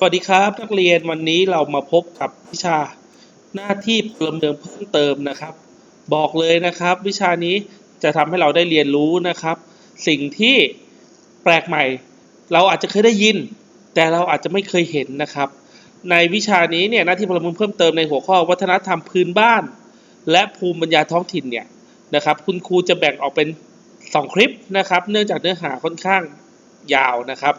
สวัสดีครับนักเรียนวันนี้เรามาพบกับวิชาหน้าที่พลเมืองเพิ่มเติมนะครับ บอกเลยนะครับ วิชานี้จะทำให้เราได้เรียนรู้นะครับ สิ่งที่แปลกใหม่ เราอาจจะเคยได้ยิน แต่เราอาจจะไม่เคยเห็นนะครับ ในวิชานี้เนี่ยหน้าที่พลเมืองเพิ่มเติมในหัวข้อวัฒนธรรมพื้นบ้าน และภูมิปัญญาท้องถิ่นเนี่ยนะครับ คุณครูจะแบ่งออกเป็น 2 คลิปนะครับ เนื่องจากเนื้อหาค่อนข้างยาวนะครับ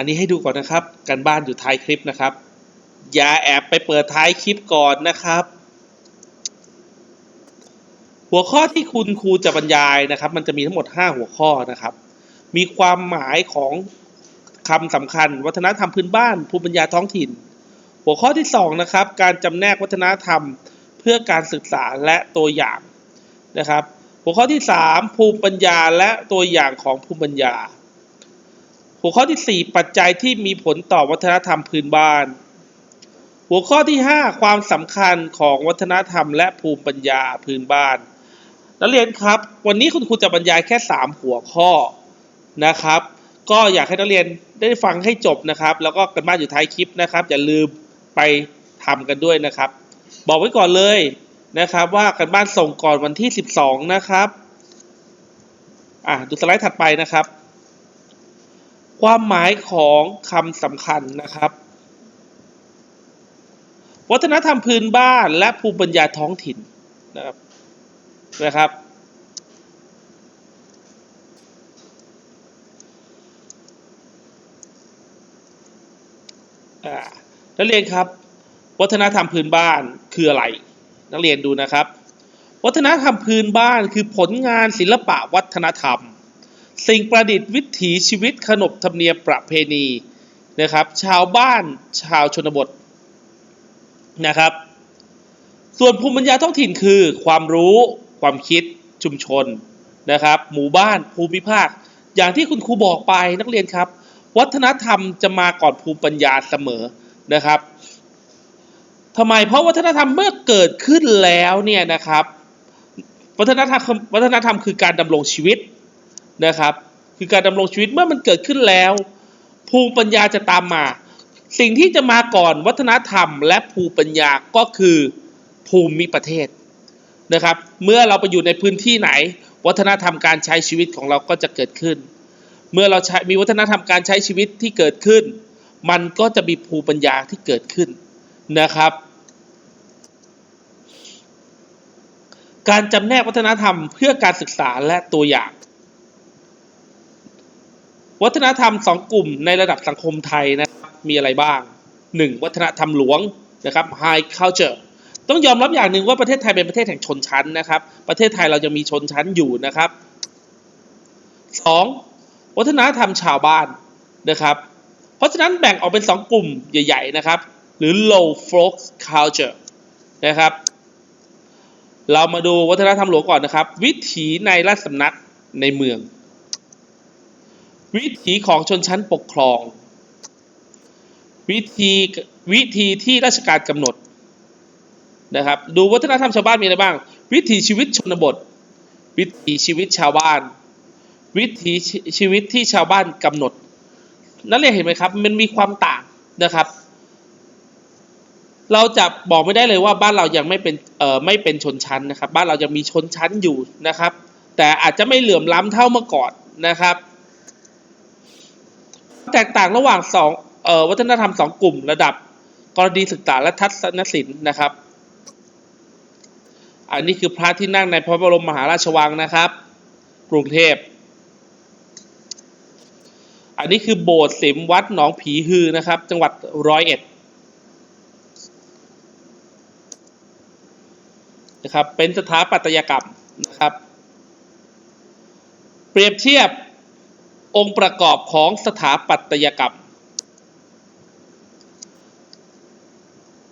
อันนี้ให้ดูก่อนนะครับ กันบ้านอยู่ท้ายคลิปนะครับ อย่าแอบไปเปิดท้ายคลิปก่อนนะครับ หัวข้อที่คุณครูจะบรรยายนะครับ มันจะมีทั้งหมด 5 หัวข้อนะครับ มีความหมายของคำสำคัญ วัฒนธรรมพื้นบ้านภูมิปัญญาท้องถิ่น หัวข้อที่ 2 นะครับ การจำแนกวัฒนธรรมเพื่อการศึกษาและตัวอย่างนะครับ หัวข้อที่ 3 ภูมิปัญญาและตัวอย่างของภูมิปัญญา หัวข้อที่ 4 ปัจจัยที่มีผลต่อวัฒนธรรมพื้นบ้าน หัวข้อที่ 5 ความสำคัญของวัฒนธรรมและภูมิปัญญาพื้นบ้าน นักเรียนครับ วันนี้คุณครูจะบรรยายแค่ 3 หัวข้อนะครับ ก็อยากให้นักเรียนได้ฟังให้จบนะครับ แล้วก็กันบ้านอยู่ท้ายคลิปนะครับ อย่าลืมไปทำกันด้วยนะครับ บอกไว้ก่อนเลยนะครับ ว่ากันบ้านส่งก่อนวันที่ 12 นะครับอะดูสไลด์ถัดไปนะครับ ความหมายของคำสำคัญนะครับ วัฒนธรรมพื้นบ้านและภูมิปัญญาท้องถิ่นนะครับนะครับ นักเรียนครับ วัฒนธรรมพื้นบ้านคืออะไร นักเรียนดูนะครับ วัฒนธรรมพื้นบ้านคือผลงานศิลปะวัฒนธรรม สิ่งประดิษฐ์วิถีชีวิตขนบธรรมเนียมประเพณีนะครับ ชาวบ้านชาวชนบทนะครับ ส่วนภูมิปัญญาท้องถิ่นคือ ความรู้ความคิดชุมชนนะครับ หมู่บ้านภูมิภาค อย่างที่คุณครูบอกไปนักเรียนครับ วัฒนธรรมจะมาก่อนภูมิปัญญาเสมอนะครับทำไมเพราะวัฒนธรรมเมื่อเกิดขึ้นแล้วเนี่ยนะครับ วัฒนธรรมวัฒนธรรมคือการดำรงชีวิต นะครับ คือการดำรงชีวิตเมื่อมันเกิดขึ้นแล้ว ภูมิปัญญาจะตามมา สิ่งที่จะมาก่อนวัฒนธรรม และภูมิปัญญาก็คือภูมิประเทศนะครับ เมื่อเราไปอยู่ในพื้นที่ไหน วัฒนธรรมการใช้ชีวิตของเราก็จะเกิดขึ้น เมื่อเราใช้มีวัฒนธรรมการใช้ชีวิตที่เกิดขึ้น มันก็จะมีภูมิปัญญาที่เกิดขึ้นนะครับ การจำแนกวัฒนธรรมเพื่อการศึกษาและตัวอย่าง วัฒนธรรมสองกลุ่มในระดับสังคมไทยนะครับมีอะไรบ้าง 1. วัฒนธรรมหลวงนะครับ high culture ต้องยอมรับอย่างหนึ่งว่าประเทศไทยเป็นประเทศแห่งชนชั้นนะครับ ประเทศไทยเราจะมีชนชั้นอยู่นะครับ 2. วัฒนธรรมชาวบ้านนะครับ เพราะฉะนั้นแบ่งออกเป็น 2 กลุ่มใหญ่ ๆ นะครับ หรือ low folk culture นะครับ เรามาดูวัฒนธรรมหลวงก่อนนะครับ วิถีในราชสำนักในเมือง วิถีของชนชั้นปกครอง วิธีวิธีที่ราชการกำหนดนะครับ ดูวัฒนธรรมชาวบ้านมีอะไรบ้าง วิถีชีวิตชนบท วิถีชีวิตชาวบ้าน วิถีชีวิตที่ชาวบ้านกำหนด นั่นเรียนเห็นไหมครับ มันมีความต่างนะครับ เราจะบอกไม่ได้เลยว่าบ้านเรายังไม่เป็นเอ่อไม่เป็นชนชั้นนะครับ บ้านเรายังมีชนชั้นอยู่นะครับ แต่อาจจะไม่เหลื่อมล้ำเท่าเมื่อก่อนนะครับ แตกต่างระหว่างสองเอ่อวัฒนธรรมสองกลุ่ม ระดับกรณีศึกษาและทัศนศิลป์นะครับ อันนี้คือพระที่นั่งในพระบรมมหาราชวังนะครับ กรุงเทพ อันนี้คือโบสถ์สิมวัดหนองผีฮือนะครับ จังหวัดร้อยเอ็ดนะครับเป็นสถาปัตยกรรมนะครับ เปรียบเทียบ องค์ประกอบของสถาปัตยกรรม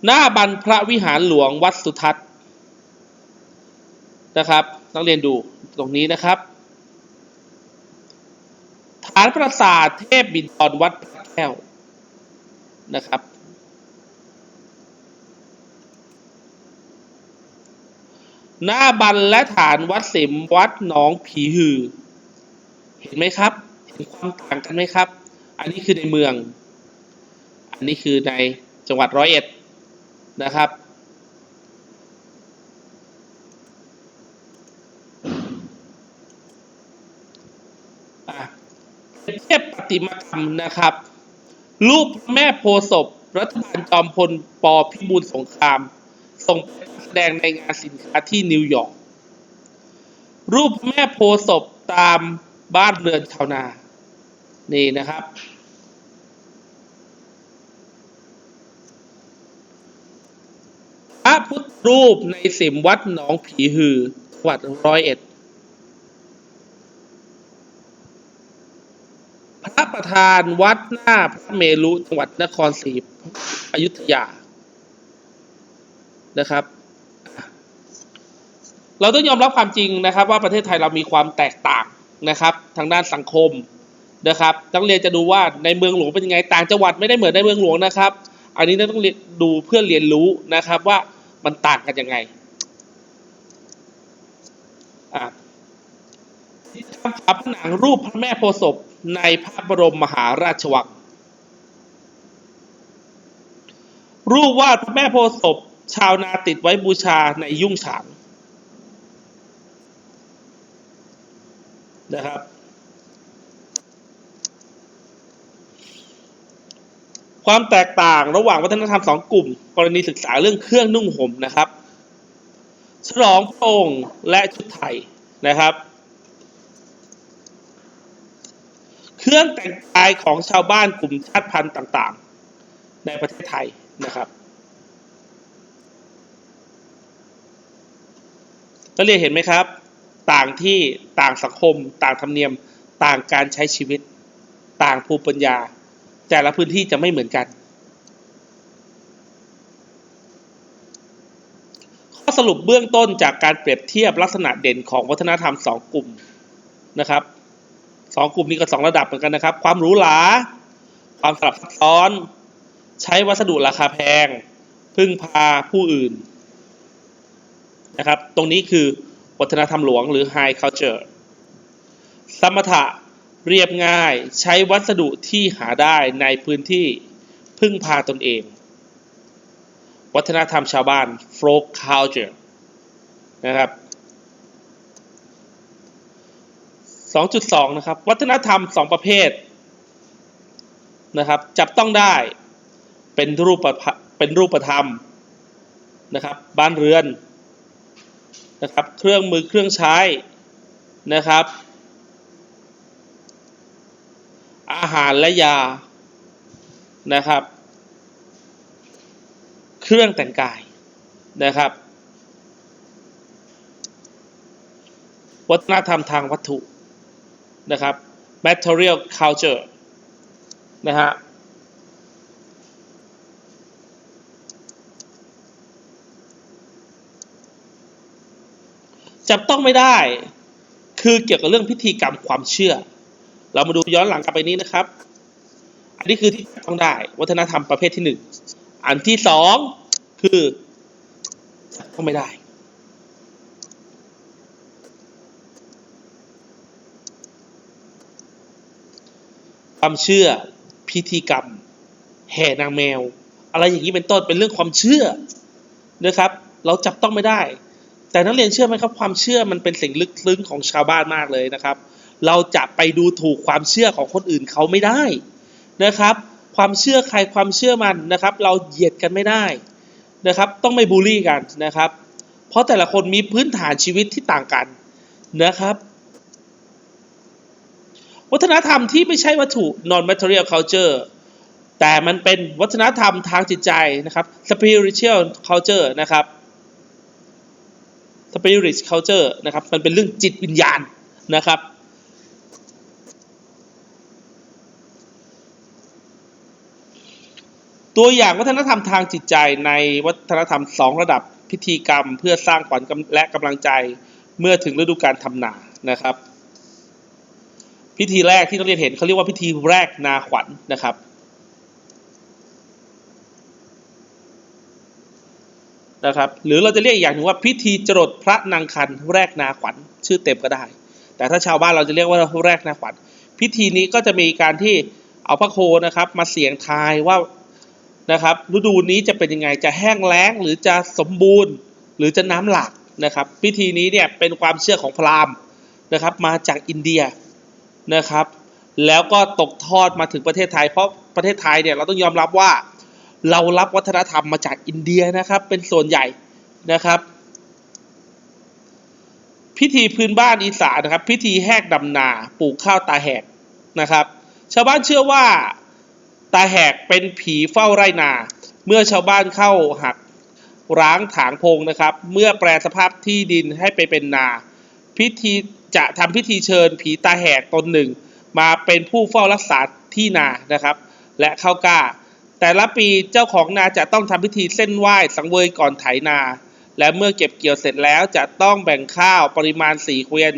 หน้าบันพระวิหารหลวงวัดสุทัศน์นะครับ นักเรียนดูตรงนี้นะครับ ฐานปราสาทเทพบิดรวัดพระแก้วนะครับ หน้าบันและฐานวัดสิมวัดหนองผีหือ เห็นไหมครับ เห็นความต่างกันไหมครับ อันนี้คือในเมือง อันนี้คือในจังหวัดร้อยเอ็ดนะครับ เทียบประติมากรรมนะครับ รูปแม่โพศพรัฐบาลจอมพลปพิบูลสงครามส่งไปแสดงในงานสินค้าที่นิวยอร์กรูปแม่โพศพตาม บ้านเรือนชาวนา นี่นะครับ พระพุทธรูปในสิมวัดหนองผีหือจังหวัดร้อยเอ็ด พระประธานวัดหน้าพระเมรุจังหวัดนครศรีอยุธยา นะครับเราต้องยอมรับความจริงนะครับว่าประเทศไทยเรามีความแตกต่าง นะครับ ทางด้านสังคมนะครับนักเรียนจะดูว่าในเมืองหลวงเป็นยังไงต่างจังหวัดไม่ได้เหมือนในเมืองหลวงนะครับ อันนี้ต้องดูเพื่อเรียนรู้นะครับว่ามันต่างกันยังไงอ่ทำฝาผนังรูปพระแม่โพธิ์ศพในพระบรมมหาราชวังรูปวาดพระแม่โพธิ์ศพชาวนาติดไว้บูชาในยุ่งฉาง นะครับ ความแตกต่างระหว่างวัฒนธรรมสองกลุ่ม กรณีศึกษาเรื่องเครื่องนุ่งห่มนะครับฉลองพระองค์และชุดไทยนะครับ เครื่องแต่งกายของชาวบ้านกลุ่มชาติพันธุ์ต่างๆ ในประเทศไทยนะครับนักเรียนเห็นไหมครับ ต่างที่ต่างสังคม ต่างธรรมเนียม ต่างการใช้ชีวิต ต่างภูมิปัญญา แต่ละพื้นที่จะไม่เหมือนกัน ข้อสรุปเบื้องต้นจากการเปรียบเทียบลักษณะเด่นของวัฒนธรรมสองกลุ่มนะครับสองกลุ่มนี้ก็สองระดับเหมือนกันนะครับ ความหรูหราความสลับซับซ้อน ใช้วัสดุราคาแพง พึ่งพาผู้อื่นนะครับ ตรงนี้คือ วัฒนธรรมหลวงหรือ high culture สมถะเรียบง่ายใช้วัสดุที่หาได้ในพื้นที่พึ่งพาตนเอง วัฒนธรรมชาวบ้าน folk culture นะครับ 2.2 นะครับ วัฒนธรรม 2 ประเภทนะครับ จับต้องได้เป็นรูปเป็นรูปธรรมนะครับ บ้านเรือน นะครับ เครื่องมือเครื่องใช้นะครับ อาหารและยานะครับ เครื่องแต่งกายนะครับ วัฒนธรรมทางวัตถุนะครับ material culture นะฮะ จับต้องไม่ได้ คือเกี่ยวกับเรื่องพิธีกรรมความเชื่อ เรามาดูย้อนหลังกลับไปนี้นะครับ อันนี้คือที่จับต้องได้ วัฒนธรรมประเภทที่หนึ่งอันที่สองคือจับต้องไม่ได้ความเชื่อพิธีกรรม แห่นางแมว อะไรอย่างนี้เป็นต้นเป็นเรื่องความเชื่อนะครับ เราจับต้องไม่ได้ แต่นักเรียนเชื่อไหมครับความเชื่อมันเป็นสิ่งลึกซึ้งของชาวบ้านมากเลยนะครับ เราจะไปดูถูกความเชื่อของคนอื่นเขาไม่ได้นะครับ ความเชื่อใครความเชื่อมันนะครับ เราเหยียดกันไม่ได้นะครับ ต้องไม่บูลลี่กันนะครับ เพราะแต่ละคนมีพื้นฐานชีวิตที่ต่างกันนะครับ วัฒนธรรมที่ไม่ใช่วัตถุ non material culture แต่มันเป็นวัฒนธรรมทางจิตใจนะครับ spiritual culture นะครับ spirit culture นะครับ มันเป็นเรื่องจิตวิญญาณนะครับ ตัวอย่างวัฒนธรรมทางจิตใจในวัฒนธรรมสองระดับพิธีกรรม เพื่อสร้างขวัญและกำลังใจเมื่อถึงฤดูการทำนานะครับ พิธีแรกที่นักเรียนเห็นเขาเรียกว่าพิธีแรกนาขวัญนะครับ นะครับหรือเราจะเรียกอีกอย่างหนึ่งว่าพิธีจรดพระนางคันแรกนาขวัญชื่อเต็มก็ได้ แต่ถ้าชาวบ้านเราจะเรียกว่าแรกนาขวัญพิธีนี้ก็จะมีการที่เอาพระโคนะครับมาเสี่ยงทายว่านะครับฤดูนี้จะเป็นยังไงจะแห้งแล้งหรือจะสมบูรณ์ หรือจะน้ำหลากนะครับ พิธีนี้เนี่ยเป็นความเชื่อของพราหมณ์นะครับมาจากอินเดียนะครับ แล้วก็ตกทอดมาถึงประเทศไทย เพราะประเทศไทยเนี่ยเราต้องยอมรับว่า เรารับวัฒนธรรมมาจากอินเดียนะครับ เป็นส่วนใหญ่นะครับ พิธีพื้นบ้านอีสานนะครับ พิธีแหกดำนาปลูกข้าวตาแหกนะครับ ชาวบ้านเชื่อว่าตาแหกเป็นผีเฝ้าไร่นา เมื่อชาวบ้านเข้าหักร้างถางพงนะครับ เมื่อแปลสภาพที่ดินให้ไปเป็นนา พิธีจะทำพิธีเชิญผีตาแหกตนหนึ่ง มาเป็นผู้เฝ้ารักษาที่นานะครับ และเข้ากล้า แต่ละปีเจ้าของนาจะต้องทำพิธีเส้นไหว้สังเวยก่อนไถนา และเมื่อเก็บเกี่ยวเสร็จแล้วจะต้องแบ่งข้าวปริมาณสี่เกวียน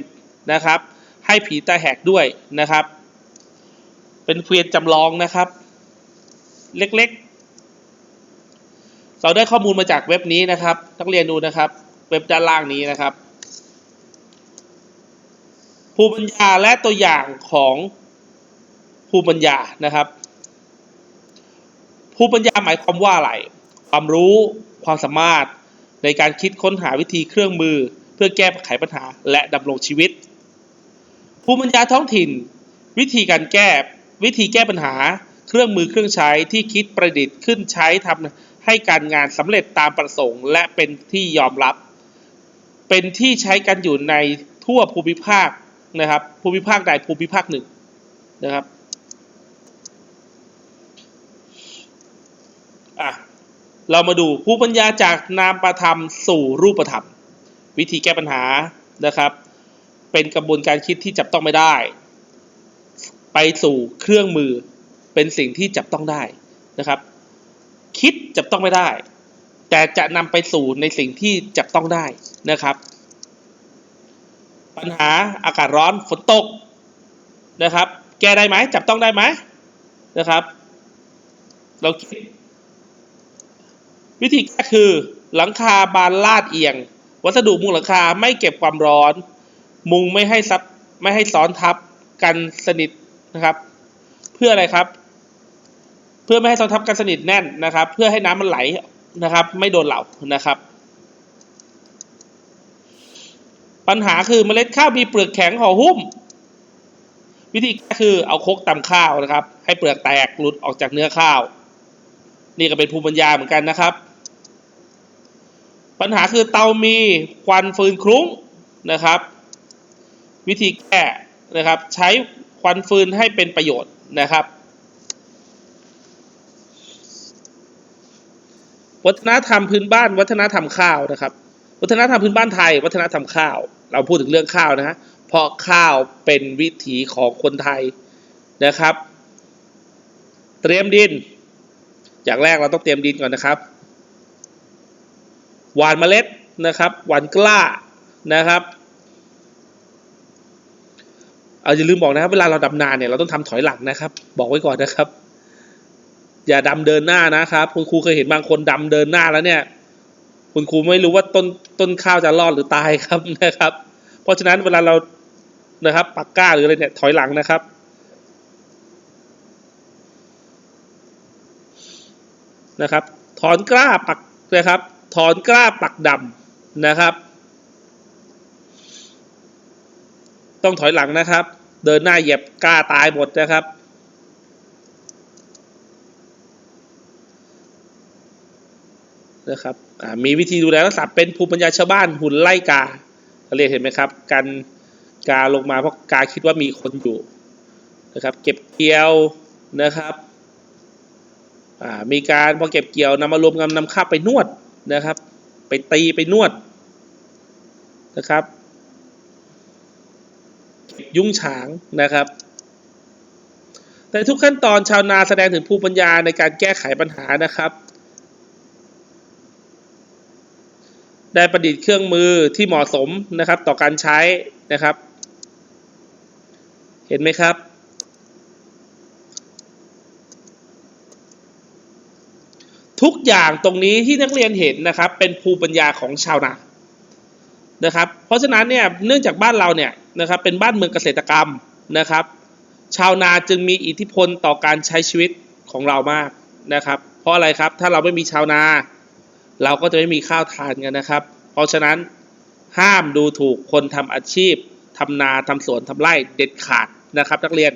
นะครับ ให้ผีตาแหกด้วยนะครับ เป็นเกวียนจำลองนะครับ เล็กๆ เราได้ข้อมูลมาจากเว็บนี้นะครับนักเรียนดูนะครับ เว็บด้านล่างนี้นะครับ ภูมิปัญญาและตัวอย่างของภูมิปัญญานะครับ ภูมิปัญญาหมายความว่าอะไร ความรู้ความสามารถในการคิดค้นหาวิธีเครื่องมือ เพื่อแก้ไขปัญหาและดำรงชีวิต ภูมิปัญญาท้องถิ่น วิธีการแก้วิธีแก้ปัญหา เครื่องมือเครื่องใช้ที่คิดประดิษฐ์ขึ้นใช้ทำให้การงานสำเร็จตามประสงค์ และเป็นที่ยอมรับ เป็นที่ใช้กันอยู่ในทั่วภูมิภาคนะครับ ภูมิภาคใดภูมิภาคหนึ่งนะครับอะ เรามาดูภูมิปัญญาจากนามประธรรมสู่รูปธรรม วิธีแก้ปัญหานะครับ เป็นกระบวนการคิดที่จับต้องไม่ได้ ไปสู่เครื่องมือเป็นสิ่งที่จับต้องได้นะครับ คิดจับต้องไม่ได้ แต่จะนำไปสู่ในสิ่งที่จับต้องได้นะครับ ปัญหาอากาศร้อนฝนตกนะครับ แก้ได้ไหมจับต้องได้ไหมนะครับ เราคิด วิธีแก้คือหลังคาบานลาดเอียง วัสดุมุงหลังคาไม่เก็บความร้อน มุงไม่ให้ซับไม่ให้ซ้อนทับกันสนิทนะครับ เพื่ออะไรครับ เพื่อไม่ให้ซ้อนทับกันสนิทแน่นนะครับ เพื่อให้น้ำมันไหลนะครับ ไม่โดนเหล่านะครับ ปัญหาคือเมล็ดข้าวมีเปลือกแข็งห่อหุ้ม วิธีแก้คือเอาคกตำข้าวนะครับ ให้เปลือกแตกหลุดออกจากเนื้อข้าว นี่ก็เป็นภูมิปัญญาเหมือนกันนะครับ ปัญหาคือเตามีควันฟืนคลุ้งนะครับ วิธีแก้นะครับ ใช้ควันฟืนให้เป็นประโยชน์นะครับ วัฒนธรรมพื้นบ้าน วัฒนธรรมข้าวนะครับ วัฒนธรรมพื้นบ้านไทย วัฒนธรรมข้าว เราพูดถึงเรื่องข้าวนะฮะเพราะข้าวเป็นวิถีของคนไทยนะครับ เตรียมดิน อย่างแรกเราต้องเตรียมดินก่อนนะครับ หวานเมล็ดนะครับหวานกล้านะครับเอาอย่าลืมบอกนะครับ เวลาเราดำนาเนี่ยเราต้องทำถอยหลังนะครับ บอกไว้ก่อนนะครับ อย่าดำเดินหน้านะครับ คุณครูเคยเห็นบางคนดำเดินหน้าแล้วเนี่ย คุณครูไม่รู้ว่าต้นต้นข้าวจะรอดหรือตายครับนะครับ เพราะฉะนั้นเวลาเรานะครับปักก้าหรืออะไรเนี่ยถอยหลังนะครับนะครับ ถอนกล้าปักนะครับ ถอนกล้าปักดำนะครับ ต้องถอยหลังนะครับ เดินหน้าเหยียบกล้าตายหมดนะครับ นะครับมีวิธีดูแลรักษาเป็นภูมิปัญญาชาวบ้านหุ่นไล่กาเรียกเห็นไหมครับ การกาลงมาเพราะกาคิดว่ามีคนอยู่นะครับ เก็บเกี่ยวนะครับอ่ามีการพอเก็บเกี่ยวนำมารวมกันนำข้าวไปนวด นะครับ ไปตีไปนวดนะครับยุ้งฉางนะครับแต่ทุกขั้นตอนชาวนาแสดงถึงภูมิปัญญาในการแก้ไขปัญหานะครับ ได้ประดิษฐ์เครื่องมือที่เหมาะสมนะครับ ต่อการใช้นะครับ เห็นไหมครับ ทุกอย่างตรงนี้ที่นักเรียนเห็นนะครับ เป็นภูมิปัญญาของชาวนานะครับ เพราะฉะนั้นเนี่ยเนื่องจากบ้านเราเนี่ยนะครับเป็นบ้านเมืองเกษตรกรรมนะครับ ชาวนาจึงมีอิทธิพลต่อการใช้ชีวิตของเรามากนะครับ เพราะอะไรครับถ้าเราไม่มีชาวนา เราก็จะไม่มีข้าวทานกันนะครับ เพราะฉะนั้นห้ามดูถูกคนทำอาชีพทำนาทำสวนทำไร่เด็ดขาดนะครับ นักเรียน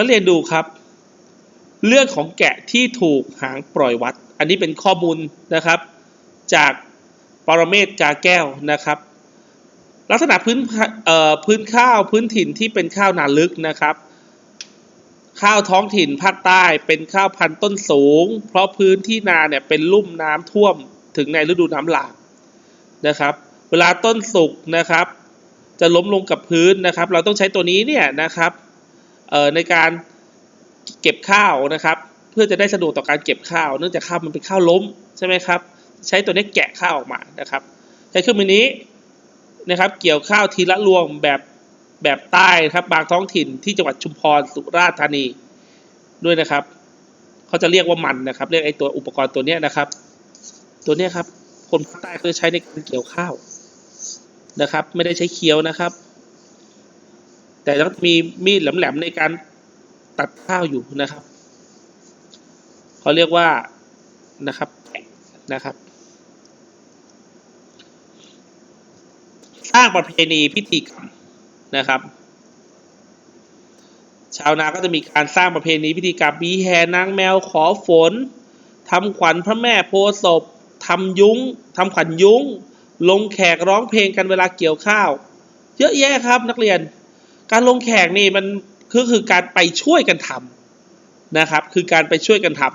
นักเรียนดูครับ เรื่องของแกะที่ถูกหางปล่อยวัด อันนี้เป็นข้อมูลนะครับ จากปรเมศกาแก้วนะครับ ลักษณะพื้นพื้นข้าวพื้นถิ่นที่เป็นข้าวนาลึกนะครับ ข้าวท้องถิ่นภาคใต้เป็นข้าวพันธุ์ต้นสูง เพราะพื้นที่นาเนี่ยเป็นลุ่มน้ำท่วมถึงในฤดูน้ำหลากนะครับ เวลาต้นสุกนะครับ จะล้มลงกับพื้นนะครับ เราต้องใช้ตัวนี้เนี่ยนะครับ ในการเก็บข้าวนะครับ เพื่อจะได้สะดวกต่อการเก็บข้าว เนื่องจากข้าวมันเป็นข้าวล้มใช่ไหมครับ ใช้ตัวนี้แกะข้าวออกมานะครับ ใช้เครื่องมือนี้นะครับ เกี่ยวข้าวทีละรวงแบบแบบใต้ครับ บางท้องถิ่นที่จังหวัดชุมพรสุราษฎร์ธานีด้วยนะครับเขาจะเรียกว่ามันนะครับ เรียกไอ้ตัวอุปกรณ์ตัวนี้นะครับ ตัวนี้ครับคนภาคใต้เขาจะใช้ในการเกี่ยวข้าวนะครับ ไม่ได้ใช้เคี้ยวนะครับ แต่ต้องมีมีดแหลมๆในการตัดข้าวอยู่นะครับเขาเรียกว่านะครับนะครับ สร้างประเพณีพิธีกรรมนะครับ ชาวนาก็จะมีการสร้างประเพณีพิธีกรรมมีแห่นางแมวขอฝนทำขวัญพระแม่โพศพทำยุ้งทำขวัญยุ้ง ลงแขกร้องเพลงกันเวลาเกี่ยวข้าว เยอะแยะครับนักเรียน การลงแขกนี่มันก็คือการไปช่วยกันทำนะครับ คือการไปช่วยกันทำ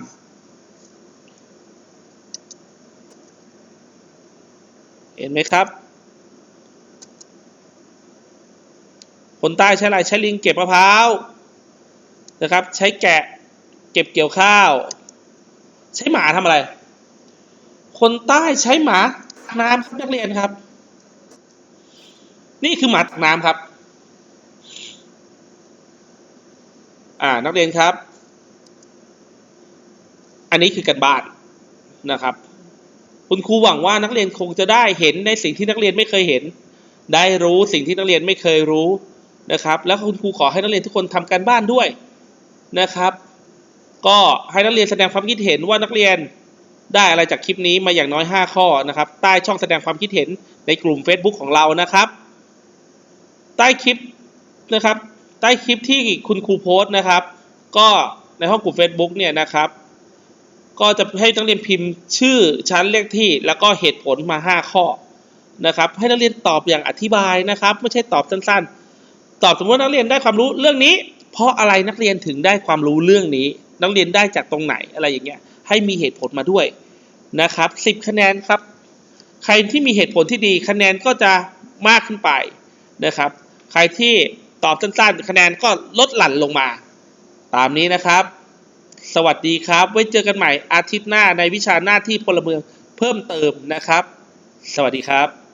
เห็นไหมครับคนใต้ใช้อะไรใช้ลิงเก็บมะพร้าวนะครับ ใช้แกะเก็บเกี่ยวข้าว ใช้หมาทำอะไร คนใต้ใช้หมาตักน้ำครับนักเรียนครับ นี่คือหมาตักน้ำครับ อ่านักเรียนครับ อันนี้คือกันบ้านนะครับ คุณครูหวังว่านักเรียนคงจะได้เห็นในสิ่งที่นักเรียนไม่เคยเห็น ได้รู้สิ่งที่นักเรียนไม่เคยรู้นะครับ แล้วคุณครูขอให้นักเรียนทุกคนทำการบ้านด้วยนะครับ ก็ให้นักเรียนแสดงความคิดเห็นว่านักเรียนได้อะไรจากคลิปนี้มาอย่างน้อย 5 ข้อนะครับ ใต้ช่องแสดงความคิดเห็นในกลุ่ม Facebook ของเรานะครับ ใต้คลิปนะครับ ใต้คลิปที่คุณครูโพสต์นะครับ ก็ในห้องกลุ่ม Facebook เนี่ยนะครับ ก็จะให้นักเรียนพิมพ์ชื่อชั้นเลขที่ แล้วก็เหตุผลมา 5 ข้อนะครับ ให้นักเรียนตอบอย่างอธิบายนะครับ ไม่ใช่ตอบสั้นๆ ตอบสมมตินักเรียนได้ความรู้เรื่องนี้ เพราะอะไรนักเรียนถึงได้ความรู้เรื่องนี้ นักเรียนได้จากตรงไหนอะไรอย่างเงี้ยให้มีเหตุผลมาด้วยนะครับ10 คะแนนครับ ใครที่มีเหตุผลที่ดีคะแนนก็จะมากขึ้นไปนะครับ ใครที่ ตอบสั้นๆ คะแนนก็ลดหลั่นลงมา ตามนี้นะครับ สวัสดีครับ ไว้เจอกันใหม่อาทิตย์หน้าในวิชาหน้าที่พลเมืองเพิ่มเติมนะครับ สวัสดีครับ